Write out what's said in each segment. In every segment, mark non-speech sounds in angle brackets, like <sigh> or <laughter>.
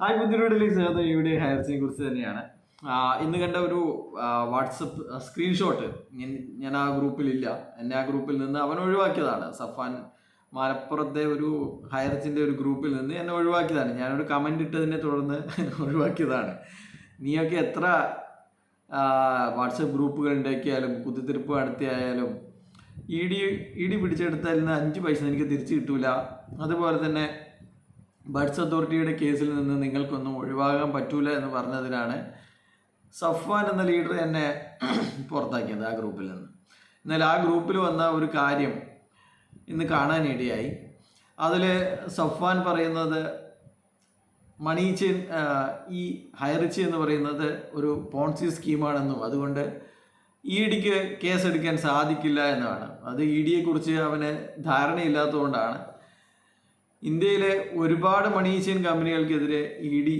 Hi പുതിയൊരു സ്വാഗതം. ഇവിടെ ഹയർസിനെ കുറിച്ച് തന്നെയാണ്. ഇന്ന് കണ്ട ഒരു വാട്സപ്പ് സ്ക്രീൻഷോട്ട് ഞാൻ ആ ഗ്രൂപ്പിലില്ല എന്നെ ആ ഗ്രൂപ്പിൽ നിന്ന് അവൻ ഒഴിവാക്കിയതാണ്. സഫാൻ മലപ്പുറത്തെ ഒരു ഹയർസിന്റെ ഒരു ഗ്രൂപ്പിൽ നിന്ന് എന്നെ ഒഴിവാക്കിയതാണ്. ഞാനൊരു കമന്റ് ഇട്ടതിനെ തുടർന്ന് <laughs> ഒഴിവാക്കിയതാണ്. നീയൊക്കെ എത്ര വാട്സപ്പ് ഗ്രൂപ്പുകൾ ഉണ്ടാക്കിയാലും കുത്തിത്തിരിപ്പ് നടത്തിയായാലും ഇ ഡി ഇ ഡി പിടിച്ചെടുത്തതിൽ നിന്ന് അഞ്ച് പൈസ എനിക്ക് തിരിച്ചു കിട്ടൂല. അതുപോലെ തന്നെ ബഡ്സ് അതോറിറ്റിയുടെ കേസിൽ നിന്ന് നിങ്ങൾക്കൊന്നും ഒഴിവാകാൻ പറ്റൂല എന്ന് പറഞ്ഞതിനാണ് സഫ്വാൻ എന്ന ലീഡർ എന്നെ പുറത്താക്കിയത് ആ ഗ്രൂപ്പിൽ നിന്ന്. എന്നാൽ ആ ഗ്രൂപ്പിൽ വന്ന ഒരു കാര്യം ഇന്ന് കാണാനിടയായി അതിൽ സഫ്വാൻ പറയുന്നത് മണീച്ച് ഈ ഹൈറിച്ച് എന്ന് പറയുന്നത് ഒരു പോൺസി സ്കീമാണെന്നും അതുകൊണ്ട് ഇ ഡിക്ക് കേസെടുക്കാൻ സാധിക്കില്ല എന്നാണ് അത് ഇ ഡിയെക്കുറിച്ച് അവന് ധാരണയില്ലാത്തതുകൊണ്ടാണ്. ഇന്ത്യയിലെ ഒരുപാട് മണി മണീഷ്യൻ കമ്പനികൾക്കെതിരെ ഇ ഡി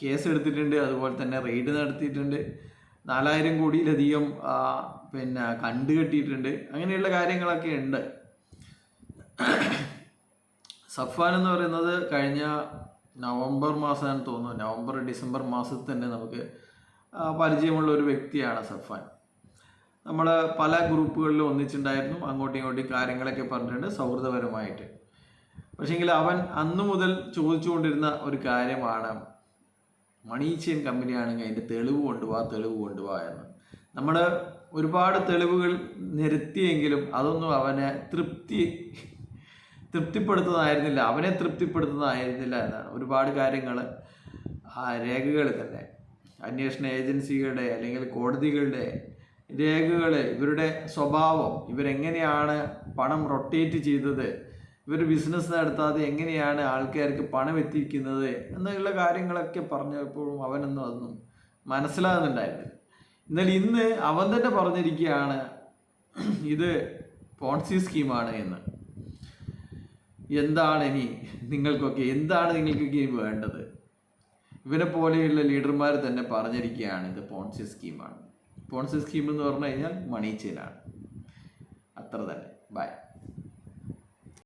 കേസ് എടുത്തിട്ടുണ്ട് അതുപോലെ തന്നെ റെയ്ഡ് നടത്തിയിട്ടുണ്ട്. നാലായിരം കോടിയിലധികം പിന്നെ പിന്നെ കണ്ടുകെട്ടിയിട്ടുണ്ട് അങ്ങനെയുള്ള കാര്യങ്ങളൊക്കെ ഉണ്ട്. സഫാൻ എന്ന് പറയുന്നത് കഴിഞ്ഞ നവംബർ മാസമാണ് തോന്നുന്നു. നവംബർ ഡിസംബർ മാസത്തിൽ തന്നെ നമുക്ക് പരിചയമുള്ള ഒരു വ്യക്തിയാണ് സഫാൻ നമ്മൾ പല ഗ്രൂപ്പുകളിലും ഒന്നിച്ചുണ്ടായിരുന്നു അങ്ങോട്ടും ഇങ്ങോട്ടും കാര്യങ്ങളൊക്കെ പറഞ്ഞിട്ടുണ്ട് സൗഹൃദപരമായിട്ട്. പക്ഷേങ്കിൽ അവൻ അന്നു മുതൽ ചോദിച്ചുകൊണ്ടിരുന്ന ഒരു കാര്യമാണ്. മണീച്ചിയൻ ചെയിൻ കമ്പനിയാണെങ്കിൽ അതിന്റെ തെളിവ് കൊണ്ടുപോവാ തെളിവ് കൊണ്ടുപോവാ എന്ന്. നമ്മൾ ഒരുപാട് തെളിവുകൾ നിരത്തിയെങ്കിലും അതൊന്നും അവനെ തൃപ്തി തൃപ്തിപ്പെടുത്തുന്നതായിരുന്നില്ല. അവനെ തൃപ്തിപ്പെടുത്തുന്നതായിരുന്നില്ല എന്നാണ്. ഒരുപാട് കാര്യങ്ങൾ ആ രേഖകൾ തന്നെ. അന്വേഷണ ഏജൻസികളുടെ അല്ലെങ്കിൽ കോടതികളുടെ രേഖകൾ ഇവരുടെ സ്വഭാവം ഇവരെങ്ങനെയാണ് പണം റൊട്ടേറ്റ് ചെയ്തത് ഇവർ ബിസിനസ് നടത്താതെ എങ്ങനെയാണ് ആൾക്കാർക്ക് പണം എത്തിക്കുന്നത് എന്നുള്ള കാര്യങ്ങളൊക്കെ പറഞ്ഞപ്പോഴും അവനൊന്നും അതൊന്നും മനസ്സിലാകുന്നുണ്ടായിരുന്നില്ല. എന്നാൽ ഇന്ന് അവൻ തന്നെ പറഞ്ഞിരിക്കുകയാണ് ഇത് പോൺസി സ്കീമാണ് എന്ന്. എന്താണ് ഇനി നിങ്ങൾക്കൊക്കെ എന്താണ് നിങ്ങൾക്കൊക്കെ ഇനി വേണ്ടത്? ഇവനെ പോലെയുള്ള ലീഡർമാർ തന്നെ പറഞ്ഞിരിക്കുകയാണ് ഇത് പോൺസി സ്കീമാണ് പോൺസി സ്കീം എന്ന് പറഞ്ഞു കഴിഞ്ഞാൽ മണി ചെയിനാണ് അത്ര തന്നെ. ബൈ